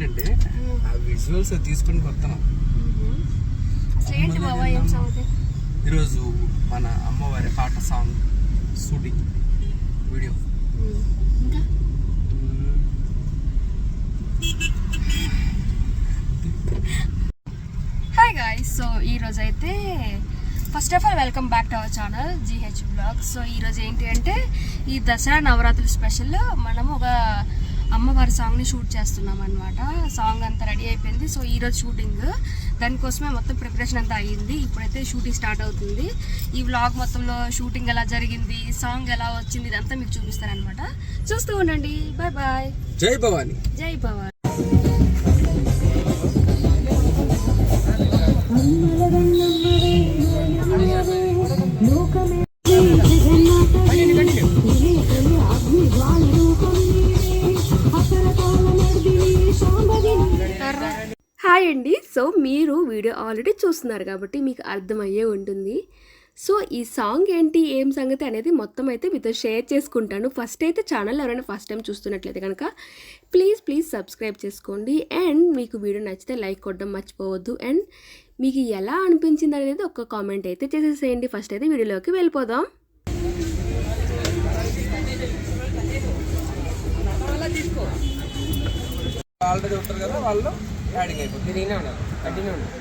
ఏంటంటే ఆ విజువల్స్ తీసుకుని కొత్తనం ఈరోజు మన అమ్మవారి పాట song shooting video hi guys so ఈ రోజు అయితే first of all welcome back to our channel GH blog so ఈ రోజు ఏంటి అంటే ఈ దసరా నవరాత్రుల స్పెషల్ మనం ఒక అమ్మవారి సాంగ్ని షూట్ చేస్తున్నాం అనమాట సాంగ్ అంతా రెడీ అయిపోయింది. సో ఈ రోజు షూటింగ్ దానికోసమే మొత్తం ప్రిపరేషన్ అంతా అయ్యింది. ఇప్పుడైతే షూటింగ్ స్టార్ట్ అవుతుంది. ఈ వ్లాగ్ మొత్తంలో షూటింగ్ ఎలా జరిగింది సాంగ్ ఎలా వచ్చింది ఇదంతా మీకు చూపిస్తారనమాట చూస్తూ ఉండండి. బాయ్ బాయ్ జై భవాని. జై భవాన్. వీడియో ఆల్రెడీ చూస్తున్నారు కాబట్టి మీకు అర్థమయ్యే ఉంటుంది. సో ఈ సాంగ్ ఏంటి ఏం సంగతి అనేది మొత్తం అయితే మీతో షేర్ చేసుకుంటాను. ఫస్ట్ అయితే ఛానల్ ఎవరైనా ఫస్ట్ టైం చూస్తున్నట్లయితే కనుక ప్లీజ్ ప్లీజ్ సబ్స్క్రైబ్ చేసుకోండి. అండ్ మీకు వీడియో నచ్చితే లైక్ కొట్టడం మర్చిపోవద్దు. అండ్ మీకు ఎలా అనిపించింది అనేది ఒక కామెంట్ అయితే చేసేసేయండి. ఫస్ట్ అయితే వీడియోలోకి వెళ్ళిపోదాం. ఆల్రెడీ ఉంటారు కదా వాళ్ళు. యాడింగ్ అయిపోతుంది మీరు ఈయనే ఉన్నారు కంటిన్యూ ఉన్నారు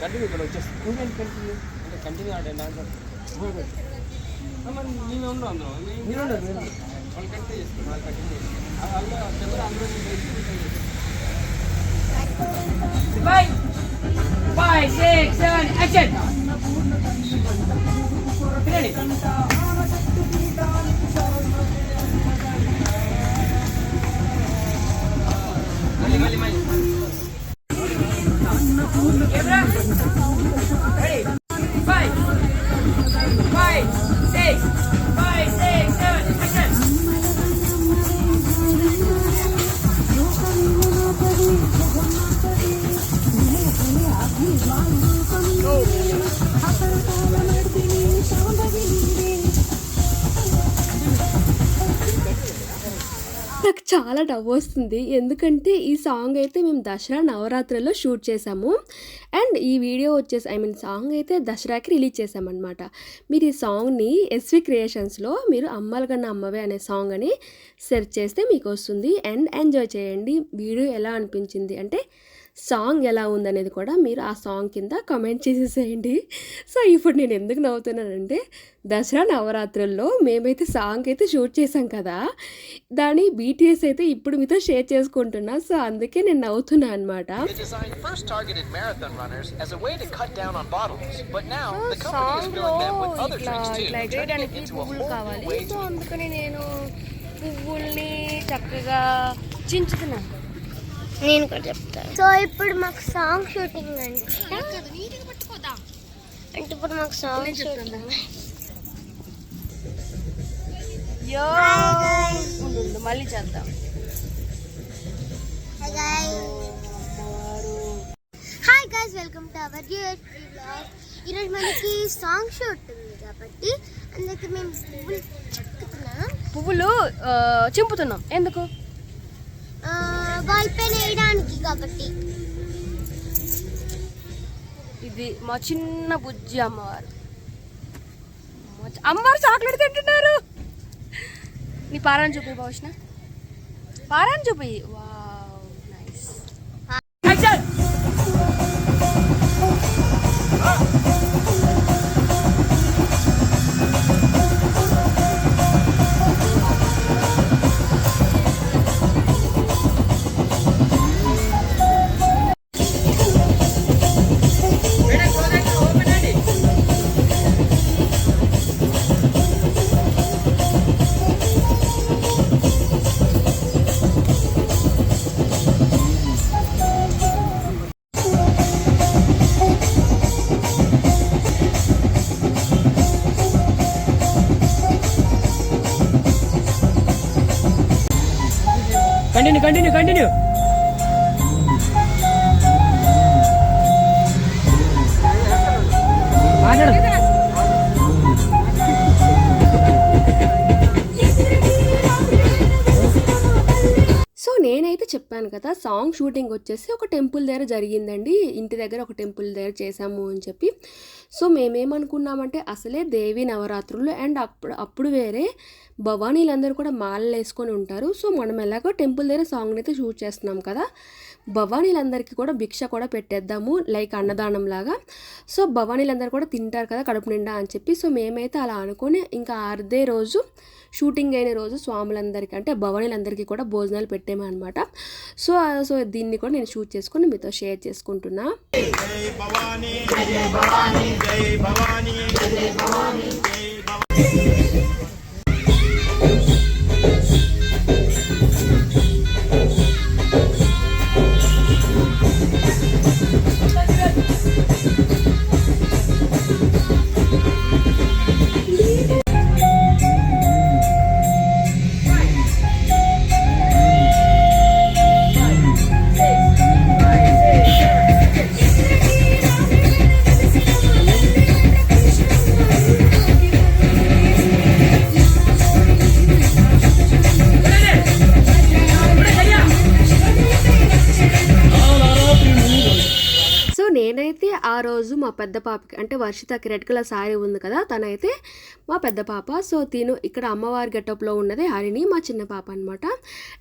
కంటిన్యూ ఇక్కడ వచ్చేస్తుంది నువ్వేంటి కంటిన్యూ అంటే కంటిన్యూ ఆడండి నాకు మరి మేము ఉన్నాం అందులో మీరు ఉన్నారు మీరు ఉన్నారు. వాళ్ళు కంటిన్యూ చేస్తారు వాళ్ళు కంటిన్యూ చేస్తారు వాళ్ళు ఎవరు అందరూ Five, five, six, seven, action! నాకు చాలా నవ్వు వస్తుంది. ఎందుకంటే ఈ సాంగ్ అయితే మేము దసరా నవరాత్రిలో షూట్ చేసాము. అండ్ ఈ వీడియో వచ్చేసి ఐ మీన్ సాంగ్ అయితే దసరాకి రిలీజ్ చేసామన్నమాట. మీరు ఈ సాంగ్ని ఎస్వి క్రియేషన్స్లో మీరు అమ్మలగన్న అమ్మవే అనే సాంగ్ అని సెర్చ్ చేస్తే మీకు వస్తుంది. అండ్ ఎంజాయ్ చేయండి. వీడియో ఎలా అనిపించింది అంటే సాంగ్ ఎలా ఉందనేది కూడా మీరు ఆ సాంగ్ కింద కమెంట్ చేసేసేయండి. సో ఇప్పుడు నేను ఎందుకు నవ్వుతున్నానంటే దసరా నవరాత్రుల్లో మేమైతే సాంగ్ అయితే షూట్ చేసాం కదా. దాని బీటీఎస్ అయితే ఇప్పుడు మీతో షేర్ చేసుకుంటున్నా. సో అందుకే నేను నవ్వుతున్నా అనమాట కావాలి. సో అందుకని నేను పువ్వుల్ని చక్కగా చించుతున్నాను నేను కూడా చెప్తాను సో ఇప్పుడు మాకు సాంగ్ షూటింగ్ అండి. అంటే ఇప్పుడు మాకు సాంగ్ షూటింగ్ మళ్ళీ చేద్దాం. Hi guys welcome to our blog ఈరోజు మనకి సాంగ్ షూట్ ఉంది కాబట్టి అందుకే మేము పువ్వులు చెక్కుతున్నాం. పువ్వులు చింపుతున్నాం. ఎందుకు? బాల్ పెన్ వేయడానికి కాబట్టి. ఇది మా చిన్న బుజ్జి అమ్మవారు. అమ్మవారు చాక్లెట్ తింటున్నారు. నీ పారాన్ని చూపి భవిష్ణ పారాన్ని చూపి వావ్ Continue, continue. మాట్లాడు. సో నేనైతే చెప్పాను కదా సాంగ్ షూటింగ్ వచ్చేసి ఒక టెంపుల్ దగ్గర జరిగిందండి. ఇంటి దగ్గర ఒక టెంపుల్ దగ్గర చేసాము అని చెప్పి. సో మేమేమనుకున్నామంటే అసలే దేవి నవరాత్రులు అండ్ అప్పుడు అప్పుడు వేరే భవానీలందరూ కూడా మాలలు వేసుకొని ఉంటారు. సో మనం ఎలాగో టెంపుల్ దగ్గర సాంగ్ని అయితే షూట్ చేస్తున్నాం కదా. భవానీలందరికీ కూడా భిక్ష కూడా పెట్టేద్దాము లైక్ అన్నదానం లాగా. సో భవానీలందరూ కూడా తింటారు కదా కడుపు నిండా అని చెప్పి. సో మేమైతే అలా అనుకొని ఇంకా అర్ధే రోజు షూటింగ్ అయిన రోజు స్వాములందరికీ అంటే భవనులందరికీ కూడా భోజనాలు పెట్టామన్నమాట సో సో దీన్ని కూడా నేను షూట్ చేసుకొని మీతో షేర్ చేసుకుంటున్నా. భవానీ. రోజు మా పెద్ద పాపకి అంటే వర్షితకి రెడ్ కలర్ శారీ ఉంది కదా తనైతే మా పెద్ద పాప. సో తిను ఇక్కడ అమ్మవారి గెటప్లో ఉన్నది హరిణి మా చిన్న పాప అనమాట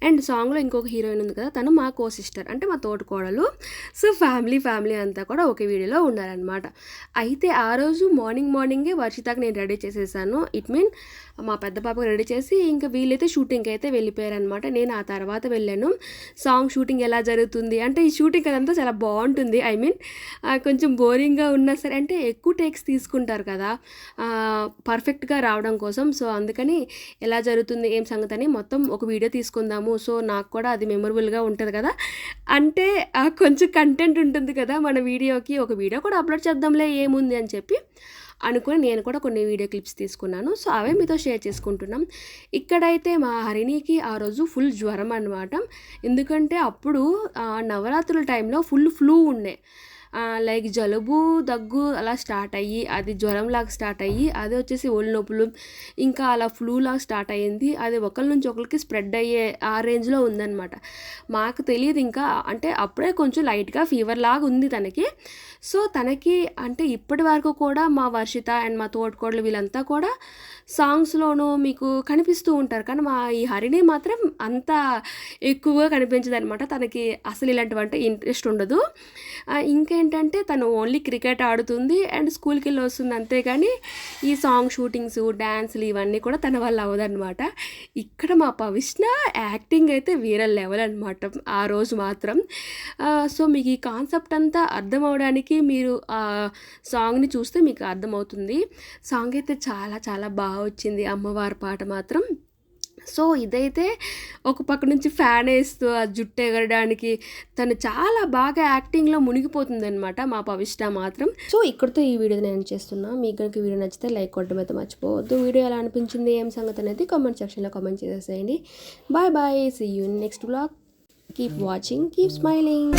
అండ్ సాంగ్లో ఇంకొక హీరోయిన్ ఉంది కదా తను మా కో సిస్టర్ అంటే మా తోటకోడలు. సో ఫ్యామిలీ ఫ్యామిలీ అంతా కూడా ఒక వీడియోలో ఉన్నారనమాట అయితే ఆ రోజు మార్నింగ్ మార్నింగే వర్షితకి నేను రెడీ చేసేసాను. ఇట్ మీన్ మా పెద్ద పాపకు రెడీ చేసి ఇంకా వీళ్ళైతే షూటింగ్కి అయితే వెళ్ళిపోయారనమాట నేను ఆ తర్వాత వెళ్ళాను. సాంగ్ షూటింగ్ ఎలా జరుగుతుంది? అంటే ఈ షూటింగ్ అదంతా చాలా బాగుంటుంది. ఐ మీన్ కొంచెం బోరింగ్గా ఉన్నా సరే అంటే ఎక్కువ టేక్స్ తీసుకుంటారు కదా పర్ఫెక్ట్గా రావడం కోసం. సో అందుకని ఎలా జరుగుతుంది ఏం సంగతి అని మొత్తం ఒక వీడియో తీసుకుందాము. సో నాకు కూడా అది మెమొరబుల్గా ఉంటుంది కదా. అంటే కొంచెం కంటెంట్ ఉంటుంది కదా మన వీడియోకి ఒక వీడియో కూడా అప్లోడ్ చేద్దాంలే ఏముంది అని చెప్పి అనుకుని నేను కూడా కొన్ని వీడియో క్లిప్స్ తీసుకున్నాను. సో అవే మీతో షేర్ చేసుకుంటున్నాం. ఇక్కడైతే మా హరిణికి ఆ రోజు ఫుల్ జ్వరం అనమాట ఎందుకంటే అప్పుడు ఆ, నవరాత్రుల టైంలో ఫుల్ ఫ్లూ ఉండే. లైక్ జలుబు దగ్గు అలా స్టార్ట్ అయ్యి అది జ్వరం లాగా స్టార్ట్ అయ్యి అది వచ్చేసి ఒళ్ళు నొప్పులు ఇంకా అలా ఫ్లూ లాగా స్టార్ట్ అయ్యింది. అది ఒకరి నుంచి ఒకరికి స్ప్రెడ్ అయ్యే ఆ రేంజ్లో ఉందన్నమాట. మాకు తెలియదు ఇంకా అంటే అప్పుడే కొంచెం లైట్గా ఫీవర్ లాగా ఉంది తనకి. సో తనకి అంటే ఇప్పటి వరకు కూడా మా వర్షిత అండ్ మా తోటికోడలు వీళ్ళంతా కూడా సాంగ్స్లోనూ మీకు కనిపిస్తూ ఉంటారు. కానీ మా ఈ హరిణి మాత్రం అంత ఎక్కువగా కనిపించదనమాట తనకి అసలు ఇలాంటివంటే ఇంట్రెస్ట్ ఉండదు. ఇంకా ఏంటంటే తను ఓన్లీ క్రికెట్ ఆడుతుంది అండ్ స్కూల్కి వెళ్ళి వస్తుంది అంతేగాని ఈ సాంగ్ షూటింగ్స్ డ్యాన్స్లు ఇవన్నీ కూడా తన వల్ల అవ్వదన్నమాట. ఇక్కడ మా పవిష్ణ యాక్టింగ్ అయితే వేరే లెవెల్ అనమాట ఆ రోజు మాత్రం. సో మీకు ఈ కాన్సెప్ట్ అంతా అర్థం అవడానికి మీరు ఆ సాంగ్ని చూస్తే మీకు అర్థమవుతుంది. సాంగ్ అయితే చాలా చాలా బాగా వచ్చింది అమ్మవారి పాట మాత్రం. సో ఇదైతే ఒక పక్క నుంచి ఫ్యాన్ వేస్తూ ఆ జుట్టు ఎగరడానికి తను చాలా బాగా యాక్టింగ్లో మునిగిపోతుంది అనమాట మా పవిష్ట మాత్రం. సో ఇక్కడితో ఈ వీడియో నేను చేస్తున్నా. మీకు కనుక వీడియో నచ్చితే లైక్ కొట్టడం అయితే మర్చిపోవద్దు. వీడియో ఎలా అనిపించింది ఏం సంగతి అనేది కామెంట్ సెక్షన్లో కామెంట్ చేసేసేయండి. Bye bye see you next blog keep watching keep smiling